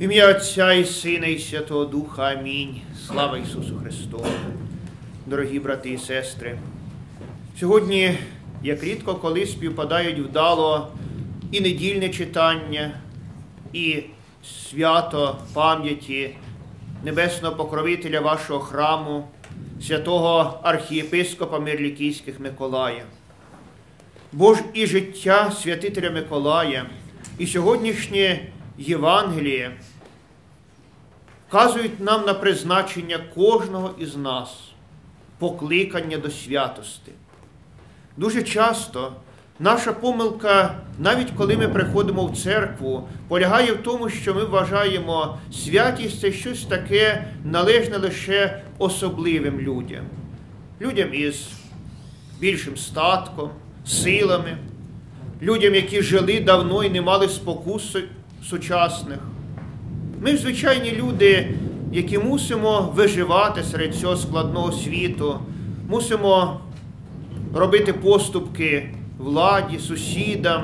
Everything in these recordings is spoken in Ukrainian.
Ім'я Отця і Сина, і Святого Духа. Амінь. Слава Ісусу Христу. Дорогі брати і сестри. Сьогодні, як рідко коли співпадають вдало і недільне читання, і свято пам'яті небесного покровителя вашого храму, святого архієпископа Мирлікійських Миколая. Бо ж і життя святителя Миколая, і сьогоднішнє Євангеліє вказують нам на призначення кожного із нас, покликання до святости. Дуже часто наша помилка, навіть коли ми приходимо в церкву, полягає в тому, що ми вважаємо святість це щось таке належне лише особливим людям, людям із більшим статком, силами, людям, які жили давно і не мали спокус сучасних. Ми звичайні люди, які мусимо виживати серед цього складного світу, мусимо робити поступки владі, сусідам,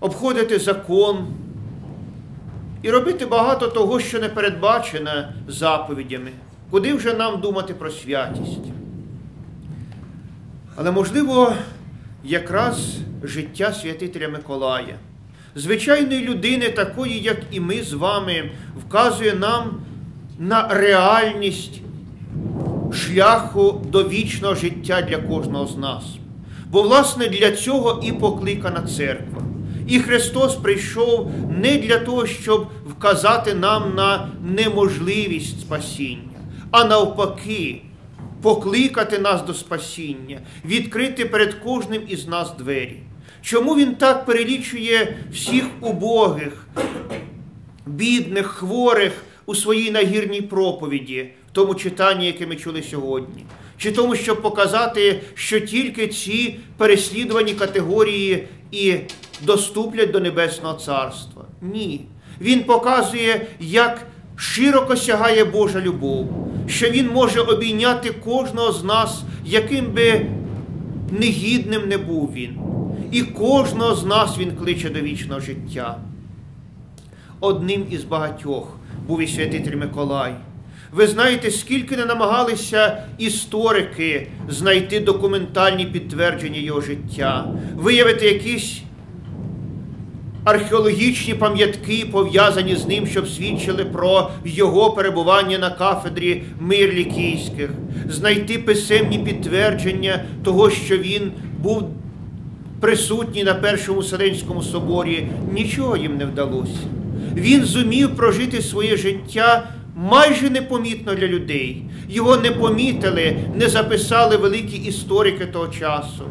обходити закон і робити багато того, що не передбачено заповідями. Куди вже нам думати про святість? Але можливо, якраз життя святителя Миколая звичайної людини, такої, як і ми з вами, вказує нам на реальність шляху до вічного життя для кожного з нас. Бо, власне, для цього і покликана церква. І Христос прийшов не для того, щоб вказати нам на неможливість спасіння, а навпаки, покликати нас до спасіння, відкрити перед кожним із нас двері. Чому він так перелічує всіх убогих, бідних, хворих у своїй нагірній проповіді, в тому читанні, яке ми чули сьогодні? Чи тому, щоб показати, що тільки ці переслідувані категорії і доступлять до Небесного Царства? Ні. Він показує, як широко сягає Божа любов, що Він може обійняти кожного з нас, яким би негідним не був він і кожного з нас Він кличе до вічного життя. Одним із багатьох був і святитель Миколай. Ви знаєте, скільки не намагалися історики знайти документальні підтвердження його життя, виявити якісь археологічні пам'ятки, пов'язані з ним, щоб свідчили про його перебування на кафедрі мир лікійських, знайти писемні підтвердження того, що він був присутній на Першому Вселенському соборі, нічого їм не вдалося. Він зумів прожити своє життя майже непомітно для людей. Його не помітили, не записали великі історики того часу.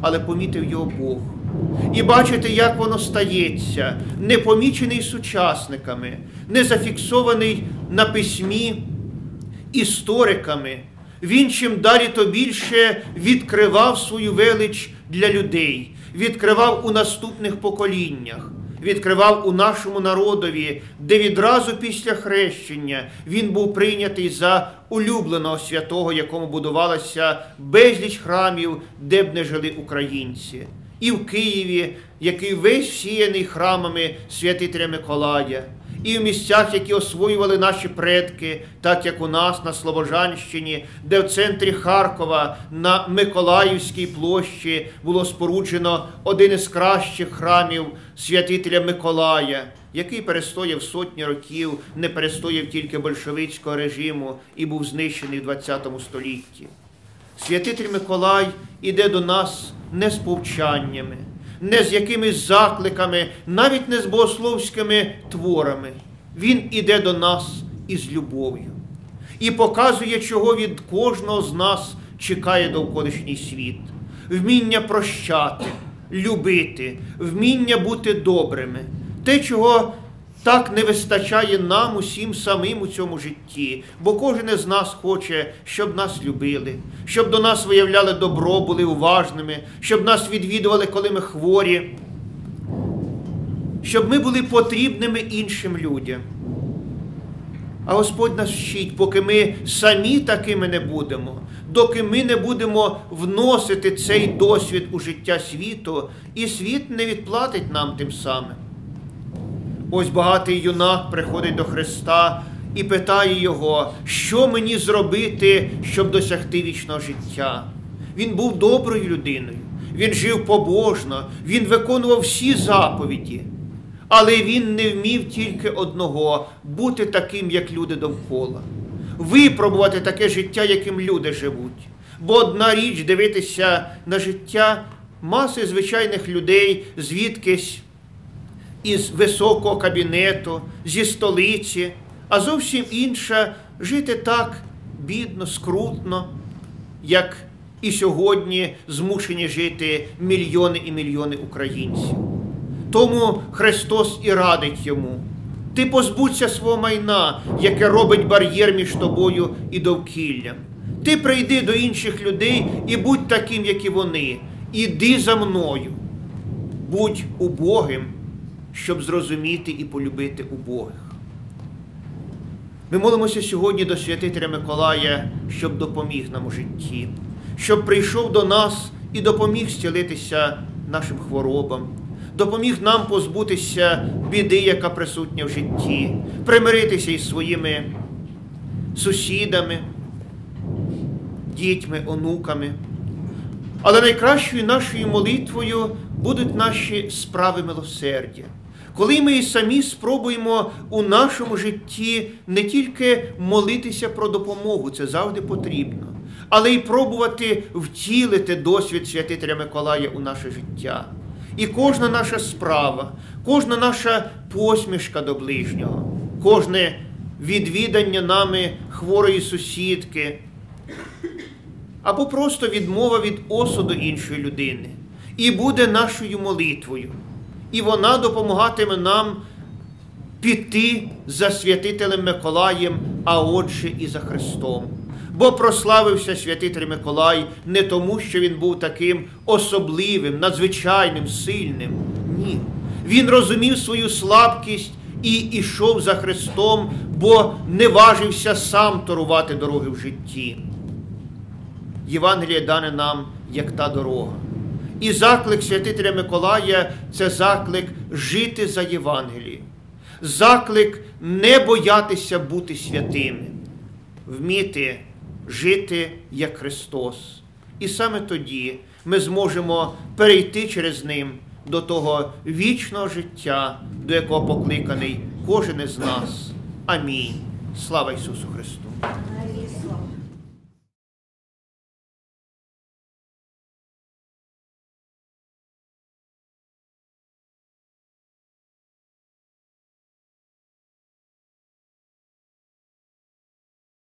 Але помітив його Бог. І бачите, як воно стається, не помічений сучасниками, не зафіксований на письмі істориками. Він чим далі, то більше відкривав свою велич для людей, відкривав у наступних поколіннях, відкривав у нашому народові, де відразу після хрещення він був прийнятий за улюбленого святого, якому будувалося безліч храмів, де б не жили українці. І в Києві, який весь всіяний храмами святителя Миколая і в місцях, які освоювали наші предки, так як у нас на Слобожанщині, де в центрі Харкова на Миколаївській площі було споруджено один із кращих храмів святителя Миколая, який перестояв сотні років, не перестояв тільки большевицького режиму і був знищений в ХХ столітті. Святитель Миколай іде до нас не з повчаннями не з якимись закликами, навіть не з богословськими творами. Він іде до нас із любов'ю і показує, чого від кожного з нас чекає довколишній світ. Вміння прощати, любити, вміння бути добрими, те, чого так не вистачає нам усім самим у цьому житті, бо кожен із нас хоче, щоб нас любили, щоб до нас виявляли добро, були уважними, щоб нас відвідували, коли ми хворі, щоб ми були потрібними іншим людям. А Господь нас вчить, поки ми самі такими не будемо, доки ми не будемо вносити цей досвід у життя світу, і світ не відплатить нам тим самим. Ось багатий юнак приходить до Христа і питає Його, що мені зробити, щоб досягти вічного життя. Він був доброю людиною, він жив побожно, він виконував всі заповіді. Але він не вмів тільки одного бути таким, як люди довкола, випробувати таке життя, яким люди живуть. Бо одна річ дивитися на життя маси звичайних людей, звідкись із високого кабінету, зі столиці, а зовсім інша жити так бідно, скрутно, як і сьогодні змушені жити мільйони і мільйони українців. Тому Христос і радить йому. Ти позбудься свого майна, яке робить бар'єр між тобою і довкіллям. Ти прийди до інших людей і будь таким, як і вони. Іди за мною. Будь убогим, щоб зрозуміти і полюбити убогих. Ми молимося сьогодні до святителя Миколая, щоб допоміг нам у житті, щоб прийшов до нас і допоміг зцілитися нашим хворобам, допоміг нам позбутися біди, яка присутня в житті, примиритися із своїми сусідами, дітьми, онуками. Але найкращою нашою молитвою будуть наші справи милосердя. Коли ми самі спробуємо у нашому житті не тільки молитися про допомогу, це завжди потрібно, але й пробувати втілити досвід святителя Миколая у наше життя. І кожна наша справа, кожна наша посмішка до ближнього, кожне відвідання нами хворої сусідки, або просто відмова від осуду іншої людини, і буде нашою молитвою і вона допомагатиме нам піти за святителем Миколаєм, а отже, і за Христом. Бо прославився святитель Миколай не тому, що він був таким особливим, надзвичайним, сильним. Ні. Він розумів свою слабкість і йшов за Христом, бо не важився сам торувати дороги в житті. Євангеліє дане нам як та дорога. І заклик святителя Миколая це заклик жити за Євангелієм, заклик не боятися бути святими, вміти жити як Христос. І саме тоді ми зможемо перейти через ним до того вічного життя, до якого покликаний кожен із нас. Амінь. Слава Ісусу Христу!